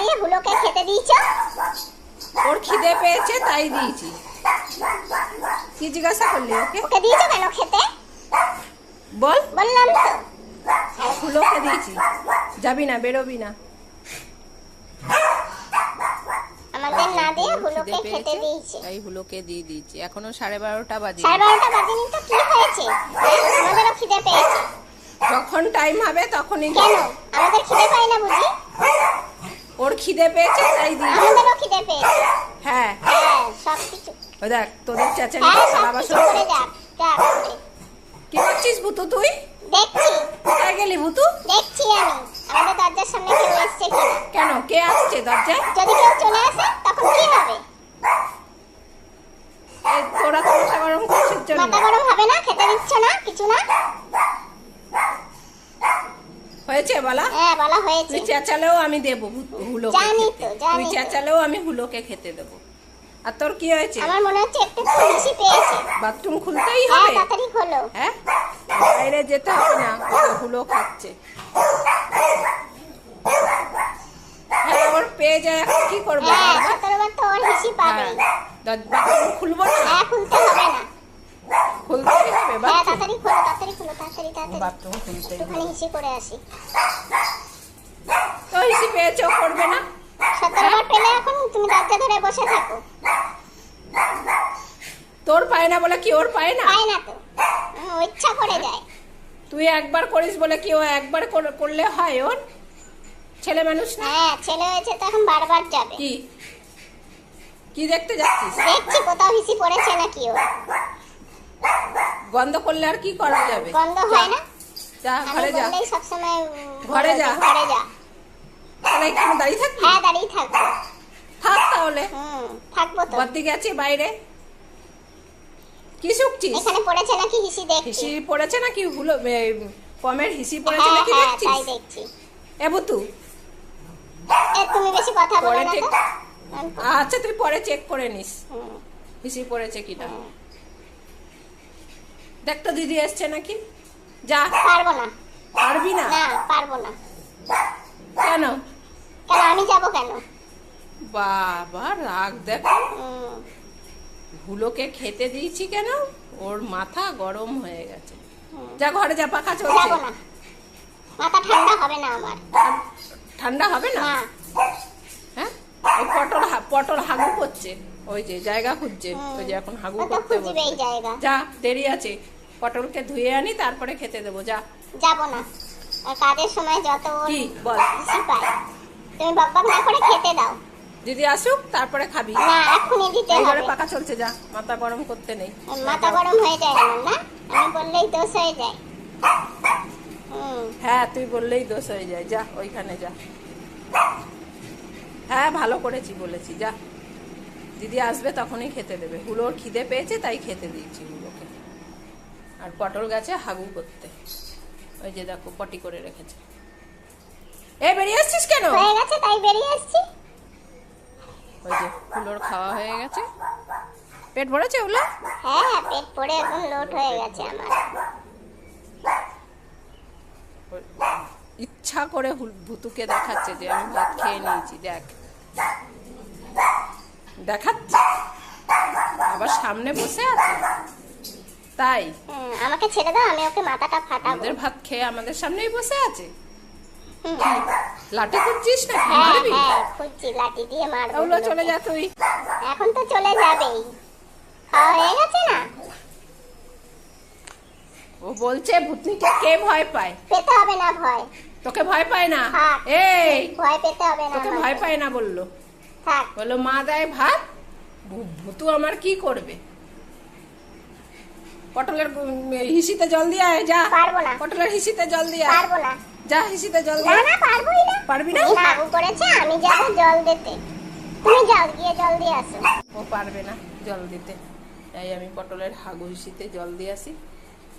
দিয়ে হুলোকে খেতে দিয়েছ? ওর খিদে পেয়েছে তাই দিয়েছি। কি জিজ্ঞাসা করলি ওকে? ওকে দিয়েছ কেন খেতে? বল। বললাম তো। হুলোকে দিয়েছি। যাবি না বেরোবি না। আমাদের না দিয়ে হুলোকে খেতে দিয়েছে। তাই হুলোকে দিয়ে দিয়েছি। এখনও সাড়ে বারোটা বাজে সাড়ে বারোটা বাজেনি তো কি হয়েছে? হ্যাঁ, আমাদেরও খিদে পেয়েছে। যখন টাইম হবে তখনই কেন? আমাদের খিদে পাই না বুঝি খিদে পেয়েছে তাই দিয়েছি। আমাদেরও খিদে পেয়েছে। হ্যাঁ। হ্যাঁ সব কিছু। ওই দেখ তোদের চেঁচানি হ্যাঁ থালা সব বাসন করে যাক যাক কি করছিস ভুতু তুই? দেখছি। কোথায় গেলি ভুতু? দেখছি আমি। আমাদের দরজার সামনে কেউ এসছে কিনা। কেন? কে আসছে দরজায়? যদি কেউ চলে আসে তখন কি হবে? তোরা তো মাথা গরম করছিস মাথা গরম হবে না? খেতে দিচ্ছ না? কিছু না? হয়েছে বলা? হ্যাঁ বলা হয়েছে। তুই চেঁচালেও আমি দেবো হুলো জানি তো, জানি। তুই। চেঁচালেও আমি হুলোকে খেতে দেবো। আর তোর কি হয়েছে? আমার মনে হচ্ছে একটু খুশি পেয়েছে। বাথরুম খুলতেই হবে? হ্যাঁ তাড়াতাড়ি হলো হ্যাঁ? বাইরে যেতে হবে না হুলো খাচ্ছে। হ্যাঁ ওর পেয়ে যায় এখন কি করব? হ্যাঁ সতেরোবার তো ওর হিসি পাবে। হ্যাঁ বাথরুম খুলবো না? হ্যাঁ খুলতে হবে না। খুলতেই হবে হ্যাঁ বাথরুম। তাড়াতাড়ি খোলো তাড়াতাড়ি তাড়াতাড়ি। তাড়াতাড়ি একটুখানি হিসি করে আসি। তো হিসি পেয়েছে করবে না। সতেরোবার পেলে এখন তুমি দরজা ধরে বসে থাকো। তোর পায় না বলে কি ওর পায় না? পায় না তো। ও ইচ্ছা করে যায়। তুই একবার করিস বলে কি ও একবার করলে হয় ওর? ছেলে মানুষ না? হ্যাঁ ছেলে হয়েছে তো এখন বারবার যাবে। কি? কি দেখতে যাচ্ছিস? দেখছি কোথাও হিসি পড়েছে নাকি ওর গন্ধ করলে আর কি করা যাবে? গন্ধ হয় না। যা ঘরে যা। সবসময় উম, ঘরে যা। ঘরে যা। তাহলে এখানে দাঁড়িয়ে থাকবি? হ্যাঁ দাঁড়িয়ে থাক তাহলে। হুম থাকব তো। বদ্দি গেছে বাইরে। কি শুকছিস? এখানে পড়েছে নাকি হিসি দেখছি। হিসি পড়েছে নাকি হুলো পমের হিসি পড়েছে হ্যাঁ নাকি হ্যাঁ তাই দেখছি। এ বুতু। এ, তুমি বেশি কথা বলো না তো। আচ্ছা তুই পরে চেক করে নিস। হিসি পড়েছে কিনা। দেখ তো দিদি এসছে নাকি? যা। পারব না। পারবি না? না পারব না। কেন? কেন আমি যাব কেন? বাবা রাগ দেখো। হুলোকে খেতে দিয়েছি কেন? ওর মাথা গরম হয়ে গেছে। যা ঘরে যা পাখা চলছে। মাথা ঠান্ডা হবে না আমার। ঠান্ডা হবে না? হ্যাঁ? ওই পটল পটল হাগু করছে। ওই যে জায়গা খুঁজছে। ওই যে এখন হাগু করতে যা দেরি আছে। পটলকে ধুয়ে আনি তারপরে খেতে দেবো। যা। যাব না। কাজের সময় যত কি? বল। তুমি বকবক না করে খেতে দাও। দিদি আসুক তারপরে খাবি। না এখনই দিতে হবে। পাকা চলছে যা। মাথা গরম করতে নেই। মাথা গরম হয়ে যায় না আমি বললেই দোষ হয়ে যায়। হ্যাঁ তুই বললেই দোষ হয়ে যায়। যা ওইখানে যা। হ্যাঁ ভালো করেছি বলেছি। যা। দিদি আসবে তখনই খেতে দেবে। হুলোর খিদে পেয়েছে তাই খেতে দিয়েছি হুলোকে। আর পটল গাছে হাগু করতে ওই যে দেখো পটি করে রেখেছে। এ বেরিয়ে আসছিস কেন? হয়ে গেছে তাই বেরিয়ে আসছি। ওই যে হুলোর খাওয়া হয়ে গেছে। পেট ভরেছে ওগুলো? হ্যাঁ হ্যাঁ পেট পড়ে একদম লোট হয়ে গেছে আমার। ইচ্ছা করে ভুতুকে দেখাচ্ছে যে আমি ভাত খেয়ে নিয়েছি দেখ। দেখাচ্ছে? আবার সামনে বসে আছে? তাই? হুম, আমাকে ছেড়ে দাও আমি ওকে মাথাটা ফাটাবো। আমাদের ভাত খেয়ে আমাদের সামনেই বসে আছে। লাঠি খুঁজছিস না হ্যাঁ মারবি? হ্যাঁ খুঁজছি লাঠি দিয়ে মারবো ওগুলো চলে যা তুই। এখন তো চলে যাবেই। খাওয়া হয়ে গেছে না? ও বলছে ভূতনিকে কে ভয় পায়? পেতে হবে না ভয়। তোকে ভয় পায় না? হ্যাঁ। এই! ভয় পেতে হবে না তোকে ভয় পায় না বলল। বলল মা দেয় ভাত? ভূতু আমার কি করবে? পটলের হিসিতে জল দিয়ে আয় যা। পারব না। পটলের হিসিতে জল দিয়ে পারব না। যা হিসিতে জল দিয়ে না পারবোই না। পারবি না? হাগু করেছে আমি যাব জল দিতে। তুমি যাও গিয়ে জল দিয়ে আসো। ও পারবে না জল দিতে। তাই আমি পটলের হাগু হিসিতে জল দিয়ে আসি।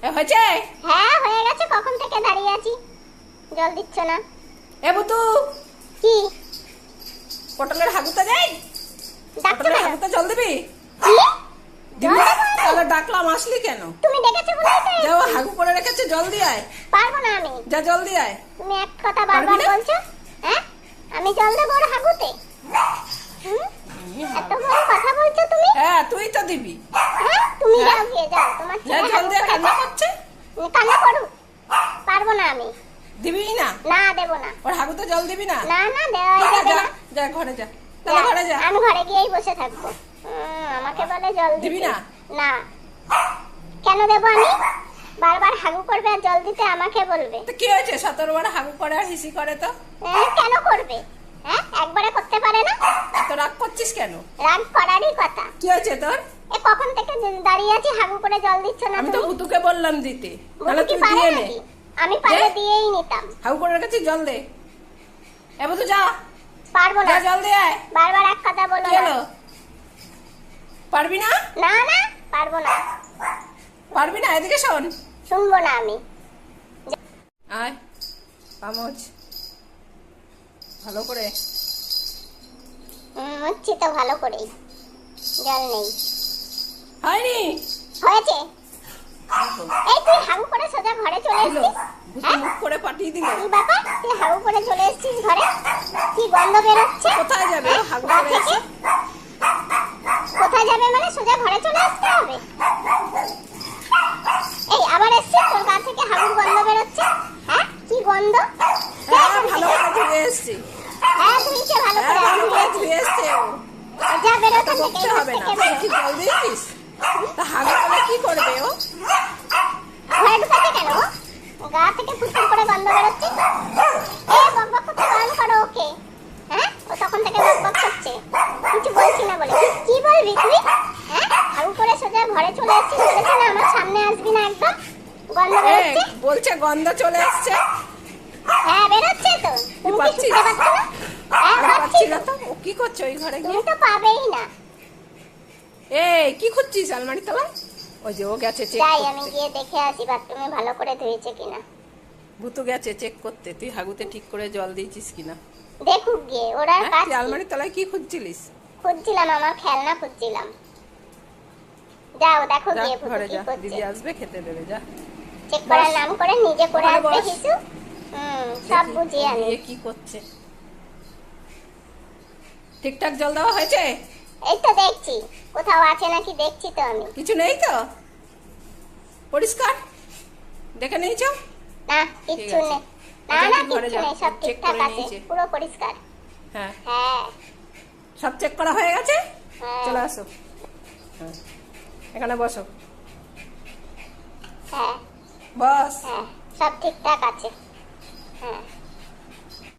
এ হয়েছে? হ্যাঁ হয়ে গেছে কখন থেকে দাঁড়িয়ে আছি? জল দিচ্ছ না। এ বুতু কি পটলের হাগুতে যাই ডাকছো পটলের কেন হাগুতে জল দিবি কি দিবি জল না? দেবো আমি? ডাকলাম আসলি কেন? তুমি ডেকেছো বলেই তো যাও হাগু করে রেখেছে জল দিয়ে আয়। পারব না আমি। যা জল দিয়ে আয়। তুমি এক কথা বারবার বলছো হ্যাঁ? আমি জল দেবো ওর হাগুতে? হুম? এত বড় কথা বলছো তুমি? হ্যাঁ তুই তো দিবি। হ্যাঁ তুমি হ্যাঁ। যাও গিয়ে যাও। তোমার যা ছেলে জল দিয়ে কান্না। করছে? কান্না করুক পারব না আমি। দিবি না? না দেবো না। ওর হাগুতে জল দিবি না? না না দেওয়াই যা, যাবে যা, না। যা ঘরে যা। ঘরে যা। আমি ঘরে গিয়েই বসে থাকব। আমাকে বলে জল দিবি না? না। কেন দেবো আমি? বারবার হাগু করবে আর জল দিতে আমাকে বলবে। তো কি হয়েছে? সতেরো বার হাগু করে আর হিসি করে তো? হ্যাঁ, কেন করবে? হ্যাঁ একবারে করতে পারে না? তো রাগ করছিস কেন? রাগ করারই কথা। কি হয়েছে তোর? এ কখন থেকে দাঁড়িয়ে আছি হাগু করে জল দিচ্ছ না আমি তো ভুতুকে বললাম দিতে। তাহলে তুই দিয়ে নে। আমি পারলে দে। দিয়েই নিতাম। হাগু করে কাছে জল দে। এবার তো যা। পারব না। জল দে আয়। বারবার এক কথা বলো না। পারবি না? না না। পারব না। পারবি না? এদিকে শোন। শুনব না আমি। আয় পামচ। ভালো করে। হচ্ছি তো ভালো করেই। জল নেই। হয়নি? হয়েছে? এই তুই হাগু করে সোজা ঘরে চলে এসছিস? হ্যাঁ? মুখ করে পাঠিয়ে দিল। কি ব্যাপার? তুই হাগু করে চলে এসছিস ঘরে? কি গন্ধ বেরোচ্ছে? কোথায় যাবে? হাগু করে থেকে? এসে? কোথায় যাবে মানে সোজা ঘরে চলে আসতে হবে। এই আবার এসছিস তোর গা থেকে হাগুর গন্ধ বেরোচ্ছে? হ্যাঁ? কি গন্ধ? হ্যাঁ ভালো করে ধুয়ে এসছি। হ্যাঁ ধুইছে ভালো হ্যাঁ করে ভালো করে। ধুয়ে এসছে যা বেরো তো এখান থেকে, হবে না। কি জল দিয়েছিস? তা হাগু করে কি করবে ও? ঘরে ঢুকাতে কেন গো? গা থেকে ফুটফুট করে গন্ধ বেরোচ্ছে? এ বকবক করতে বারণ করো ওকে। হ্যাঁ? ও তখন থেকে বকবক করছে। কিছু বলছি না বলে। কি- বলবি তুই? হ্যাঁ ঘরে চলে এসেছিস বলেছে না আমার সামনে আসবি না একদম। গন্ধ বেরোচ্ছে? বলছে গন্ধ চলে এসছে হ্যাঁ বেরোচ্ছে তো। তুমি কি শুনতে পাচ্ছ না। হ্যাঁ পাচ্ছি না তো। ও কি করছে ওই ঘরে তুমি গিয়ে তো পাবেই না। এই কি খুঁজছিস আলমারি তলায়? ওই যে ও গেছে চেক যাই আমি গিয়ে দেখে আসি বাথরুমে ভালো করে ধুয়েছে কিনা। ভুতু গেছে চেক করতে। তুই হাগুতে ঠিক করে জল দিয়েছিস কিনা? দেখুক গিয়ে ওরা হ্যাঁ কাজ আলমারি তলায় কি খুঁজছিলিস? খুঁজছিলাম আমার খেলনা খুঁজছিলাম। যাও দেখো গিয়ে ঘরে যা দিদি আসবে খেতে দেবে যা। চেক করার নাম করে নিজে করে আসবে কিছু? হুম সব দেখি, বুঝি আমি মেয়ে কি করছে। ঠিকঠাক জল দেওয়া হয়েছে? এই তো দেখছি কোথাও আছে নাকি দেখছি তো আমি। কিছু নেই তো? পরিষ্কার? দেখে নিয়েছ? না কিচ্ছু নেই। না আচ্ছা, না তুই কিচ্ছু নেই সব ঠিকঠাক আছে পুরো পরিষ্কার। হ্যাঁ। হ্যাঁ। সব চেক করা হয়ে গেছে? হ্যাঁ। চলে আসো। হ্যাঁ। এখানে বসো। হ্যাঁ। বস। হ্যাঁ সব ঠিকঠাক আছে। হ্যাঁ।